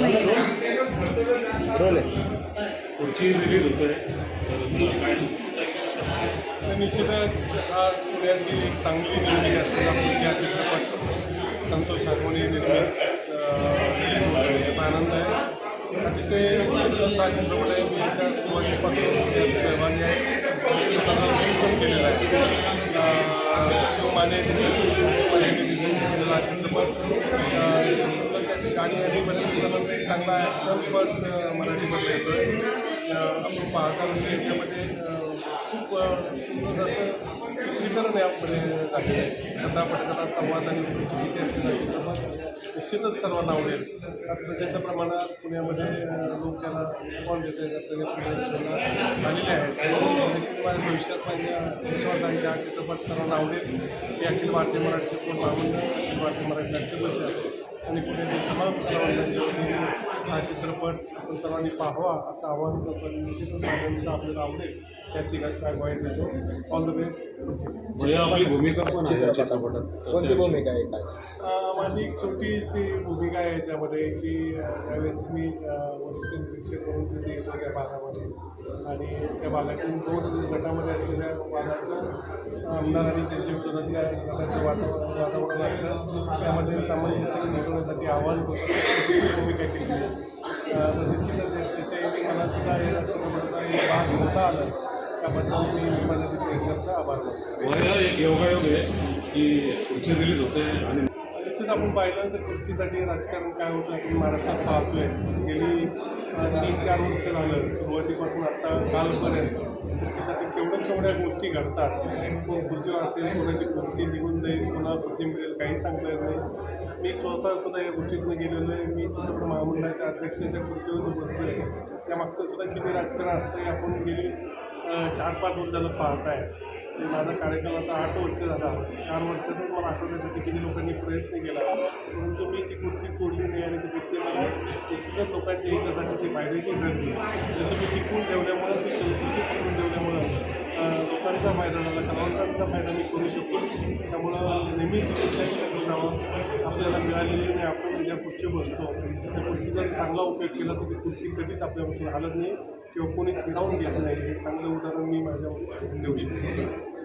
नाही आहे पुढची रिलीज होतोय. तर निश्चितच आज पुण्यातील एक चांगली निर्मिती असलेला पुढची हा चित्रपट संतोष हागवणे निर्मित रिलीज याचा आनंद आहे. अतिशय हा चित्रपट आहे. मी याच्या सुरुवातीपासून त्यात सहभागी आहे स्वतःचा पण केलेला आहे. अं, शिव माने मराठी दिग्दर्शित केलेला हा चित्रपट अं, अशी गाणी आणि बऱ्याच दिवसानंतर चांगला मराठीमध्ये येतो. आपण पाहता म्हणजे याच्यामध्ये खूप सुंदर असं चित्रीकरण यामध्ये झालेलं आहे. कथा पटकथा संवाद आणि कृतीचे असलेला चित्रपट निश्चितच सर्वांना आवडेल. आज प्रचंड प्रमाणात पुण्यामध्ये लोक त्याला रिस्पॉन्स देत आहेत. आलेले आहेत. निश्चित माझ्या भविष्यात माझ्या विश्वास आहे की हा चित्रपट सर्वांना आवडेल. की अखिल भारतीय मराठी चित्रपट महामंडळ अखिल भारतीय मराठी नाट्यपरिषद आणि पुण्यातील तमाम कलावंतांच्या हा चित्रपट आपण सर्वांनी पाहावा असं आवाहन करतो आणि निश्चितच आनंद आपल्याला आवडेल याची काय ग्वाही देतो ऑल द बेस्ट म्हणजे आपली भूमिका पण चित्रपटात. कोणती भूमिका आहे काय? अं, माझी एक छोटीशी भूमिका आहे याच्यामध्ये की ज्यावेळेस मी वरिष्ठ निरीक्षक म्हणून तिथे येतो त्या भागामध्ये. आणि त्या भागातील दोन गटामध्ये असलेल्या वादाचं आमदार आणि त्यांच्या विरोधातल्या गटाचं वातावरण वातावरण असतं. त्यामध्ये सामंजस्य मिळवण्यासाठी आव्हान करतो भूमिका केली? तर निश्चितच या- त्याच्यासाठी मला सुद्धा हे चित्रपटाचा एक भाग होता आलं. त्याबद्दल मी माझ्या डिरेक्टरचा आभार मानतो. योगायोग आहे की पुढची रिलीज होते आणि निश्चित आपण पाहिलं तर खुर्चीसाठी राजकारण काय होतं आपण महाराष्ट्रात पाहतोय. गेली तीन चार वर्ष झालं सुरुवातीपासून आत्ता कालपर्यंत खुर्चीसाठी केवढ्या केवढ्या गोष्टी घडतात. कोण खुर्चीवर असेल कोणाची खुर्ची निघून जाईल कोणाला खुर्ची मिळेल काही सांगता येत नाही. मी स्वतः सुद्धा या गोष्टीतून गेलेलो आहे. मी चित्रपट महामंडळाच्या अध्यक्षाच्या खुर्चीवर बसलो आहे त्यामागचं सुद्धा किती राजकारण असतं हे आपण गेली चार पाच वर्ष झालं पाहताय. आणि माझा कार्यक्रम आता आठ वर्ष झाला. चार वर्षातच मला आठवण्यासाठी किती लोकांनी प्रयत्न केला. परंतु मी ती खुर्ची सोडली नाही आणि ती खुर्ची मला निश्चितच लोकांच्या हितासाठी ती फायद्याची ठरली जर तुम्ही टिकून ठेवल्यामुळं ती खुर्ची टिकून ठेवल्यामुळं लोकांचा फायदा झाला कलावंतांचा फायदा मी करू शकतो त्यामुळं नेहमीच कुठल्याही जावं. आपल्याला मिळालेली नाही आपण ज्या खुर्ची बसतो त्या खुर्चीचा चांगला उपयोग केला तर ती खुर्ची कधीच आपल्यापासून हालत नाही. किंवा कोणीच लावून घेत नाही. हे चांगलं उदाहरण मी माझ्या देऊ शकतो.